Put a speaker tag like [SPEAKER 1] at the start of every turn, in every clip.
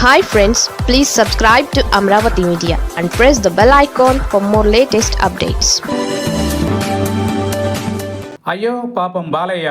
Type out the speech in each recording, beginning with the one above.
[SPEAKER 1] Hi friends please subscribe to Amaravati media and press the bell icon for more latest updates
[SPEAKER 2] అయ్యో పాపం బాలయ్య.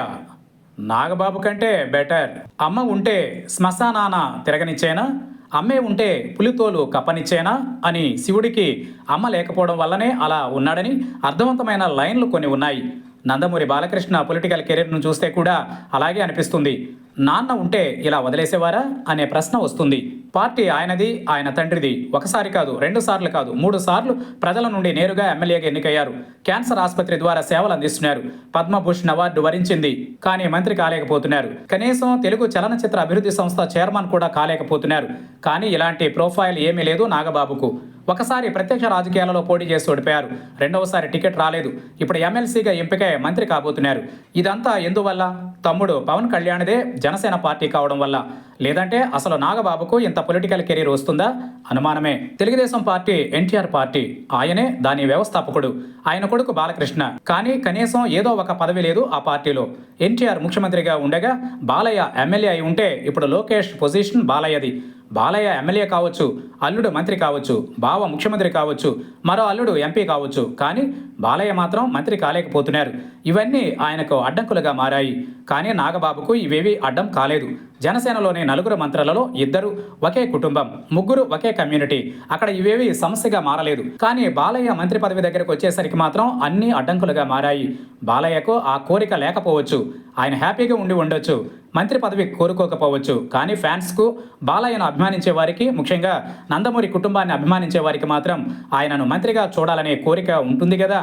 [SPEAKER 2] నాగబాబు కంటే better అమ్మ ఉంటే శ్మశానాన తిరగనిచ్చేనా? అమ్మే ఉంటే పులితోలు కప్పనిచ్చేనా? అని శివుడికి అమ్మ లేకపోవడం వల్లనే అలా ఉన్నాడని అర్థవంతమైన లైన్లు కొన్ని ఉన్నాయి. నందమూరి బాలకృష్ణ పొలిటికల్ కెరీర్ను చూస్తే కూడా అలాగే అనిపిస్తుంది. నాన్న ఉంటే ఇలా వదిలేసేవారా అనే ప్రశ్న వస్తుంది. పార్టీ ఆయనది ఆయన తండ్రిది. ఒకసారి కాదు రెండు సార్లు కాదు మూడు సార్లు ప్రజల నుండి నేరుగా ఎమ్మెల్యేగా ఎన్నికయ్యారు. క్యాన్సర్ ఆసుపత్రి ద్వారా సేవలు అందిస్తున్నారు. పద్మభూషణ్ అవార్డు వరించింది కానీ మంత్రి కాలేకపోతున్నారు. కనీసం తెలుగు చలనచిత్ర అభివృద్ధి సంస్థ చైర్మన్ కూడా కాలేకపోతున్నారు. కానీ ఇలాంటి ప్రొఫైల్ ఏమీ లేదు నాగబాబుకు. ఒకసారి ప్రత్యక్ష రాజకీయాలలో పోటీ చేసి ఓడిపోయారు. రెండవసారి టికెట్ రాలేదు. ఇప్పుడు ఎమ్మెల్సీగా ఎంపికై మంత్రి కాబోతున్నారు. ఇదంతా ఎందువల్ల? తమ్ముడు పవన్ కళ్యాణ్దే జనసేన పార్టీ కావడం వల్ల. లేదంటే అసలు నాగబాబుకు ఇంత పొలిటికల్ కెరీర్ వస్తుందా? అనుమానమే. తెలుగుదేశం పార్టీ ఎన్టీఆర్ పార్టీ ఆయనే దాని వ్యవస్థాపకుడు. ఆయన కొడుకు బాలకృష్ణ. కానీ కనీసం ఏదో ఒక పదవి లేదు ఆ పార్టీలో. ఎన్టీఆర్ ముఖ్యమంత్రిగా ఉండగా బాలయ్య ఎమ్మెల్యే అయి ఉంటే ఇప్పుడు లోకేష్ పొజిషన్ బాలయ్యది. బాలయ్య ఎమ్మెల్యే కావచ్చు అల్లుడు మంత్రి కావచ్చు బావ ముఖ్యమంత్రి కావచ్చు మరో అల్లుడు ఎంపీ కావచ్చు. కానీ బాలయ్య మాత్రం మంత్రి కాలేకపోతున్నారు. ఇవన్నీ ఆయనకు అడ్డంకులుగా మారాయి. కానీ నాగబాబుకు ఇవేవి అడ్డం కాలేదు. జనసేనలోని నలుగురు మంత్రులలో ఇద్దరు ఒకే కుటుంబం ముగ్గురు ఒకే కమ్యూనిటీ. అక్కడ ఇవేవి సమస్యగా మారలేదు. కానీ బాలయ్య మంత్రి పదవి దగ్గరకు వచ్చేసరికి మాత్రం అన్ని అడ్డంకులుగా మారాయి. బాలయ్యకు ఆ కోరిక లేకపోవచ్చు. ఆయన హ్యాపీగా ఉండి ఉండొచ్చు. మంత్రి పదవి కోరుకోకపోవచ్చు. కానీ ఫ్యాన్స్కు బాలయ్యను అభిమానించే వారికి ముఖ్యంగా నందమూరి కుటుంబాన్ని అభిమానించే వారికి మాత్రం ఆయనను మంత్రిగా చూడాలనే కోరిక ఉంటుంది కదా.